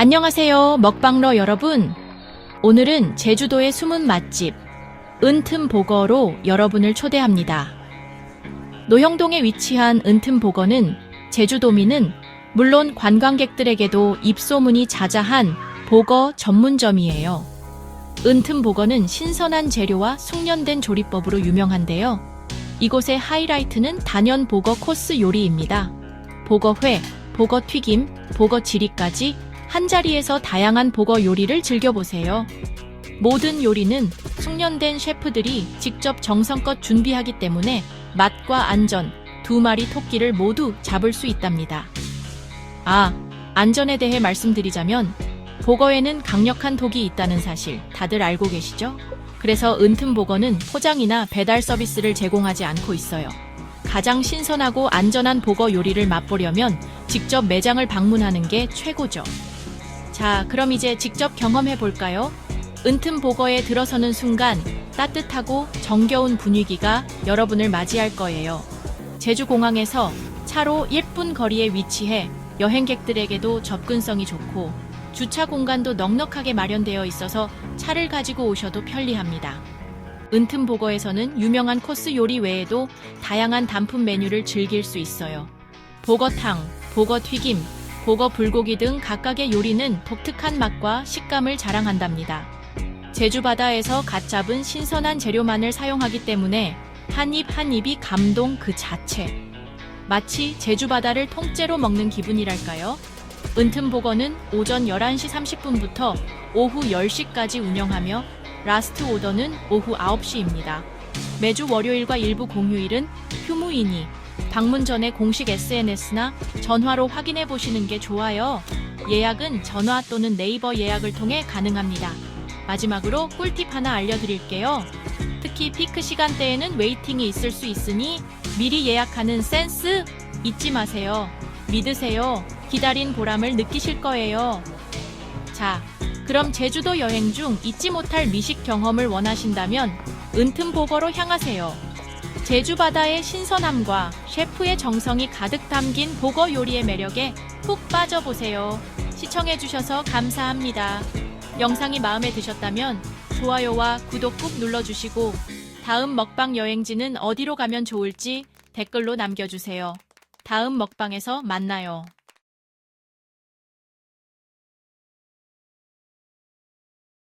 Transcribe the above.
안녕하세요, 먹방러 여러분. 오늘은 제주도의 숨은 맛집, 은틈보거로 여러분을 초대합니다. 노형동에 위치한 은틈보거는 제주도민은 물론 관광객들에게도 입소문이 자자한 보거 전문점이에요. 은틈보거는 신선한 재료와 숙련된 조리법으로 유명한데요. 이곳의 하이라이트는 단연 보거 코스 요리입니다. 보거회, 보거 튀김, 보거 지리까지 한 자리에서 다양한 보거 요리를 즐겨보세요. 모든 요리는 숙련된 셰프들이 직접 정성껏 준비하기 때문에 맛과 안전, 두 마리 토끼를 모두 잡을 수 있답니다. 아, 안전에 대해 말씀드리자면, 보거에는 강력한 독이 있다는 사실 다들 알고 계시죠? 그래서 은틈보거는 포장이나 배달 서비스를 제공하지 않고 있어요. 가장 신선하고 안전한 보거 요리를 맛보려면 직접 매장을 방문하는 게 최고죠. 자, 그럼 이제 직접 경험해 볼까요? 은틈 보거에 들어서는 순간 따뜻하고 정겨운 분위기가 여러분을 맞이할 거예요. 제주공항에서 차로 1분 거리에 위치해 여행객들에게도 접근성이 좋고 주차 공간도 넉넉하게 마련되어 있어서 차를 가지고 오셔도 편리합니다. 은틈 보거에서는 유명한 코스 요리 외에도 다양한 단품 메뉴를 즐길 수 있어요. 보거탕, 보거 튀김, 보거 불고기 등 각각의 요리는 독특한 맛과 식감을 자랑한답니다. 제주 바다에서 갓 잡은 신선한 재료만을 사용하기 때문에 한 입 한 입이 감동 그 자체. 마치 제주 바다를 통째로 먹는 기분이랄까요? 은틈보거는 오전 11시 30분부터 오후 10시까지 운영하며 라스트 오더는 오후 9시입니다. 매주 월요일과 일부 공휴일은 휴무이니 방문 전에 공식 SNS나 전화로 확인해 보시는 게 좋아요. 예약은 전화 또는 네이버 예약을 통해 가능합니다. 마지막으로 꿀팁 하나 알려드릴게요. 특히 피크 시간대에는 웨이팅이 있을 수 있으니 미리 예약하는 센스 잊지 마세요. 믿으세요. 기다린 보람을 느끼실 거예요. 자, 그럼 제주도 여행 중 잊지 못할 미식 경험을 원하신다면 은틈보거로 향하세요. 제주 바다의 신선함과 셰프의 정성이 가득 담긴 보거 요리의 매력에 푹 빠져보세요. 시청해주셔서 감사합니다. 영상이 마음에 드셨다면 좋아요와 구독 꾹 눌러주시고 다음 먹방 여행지는 어디로 가면 좋을지 댓글로 남겨주세요. 다음 먹방에서 만나요.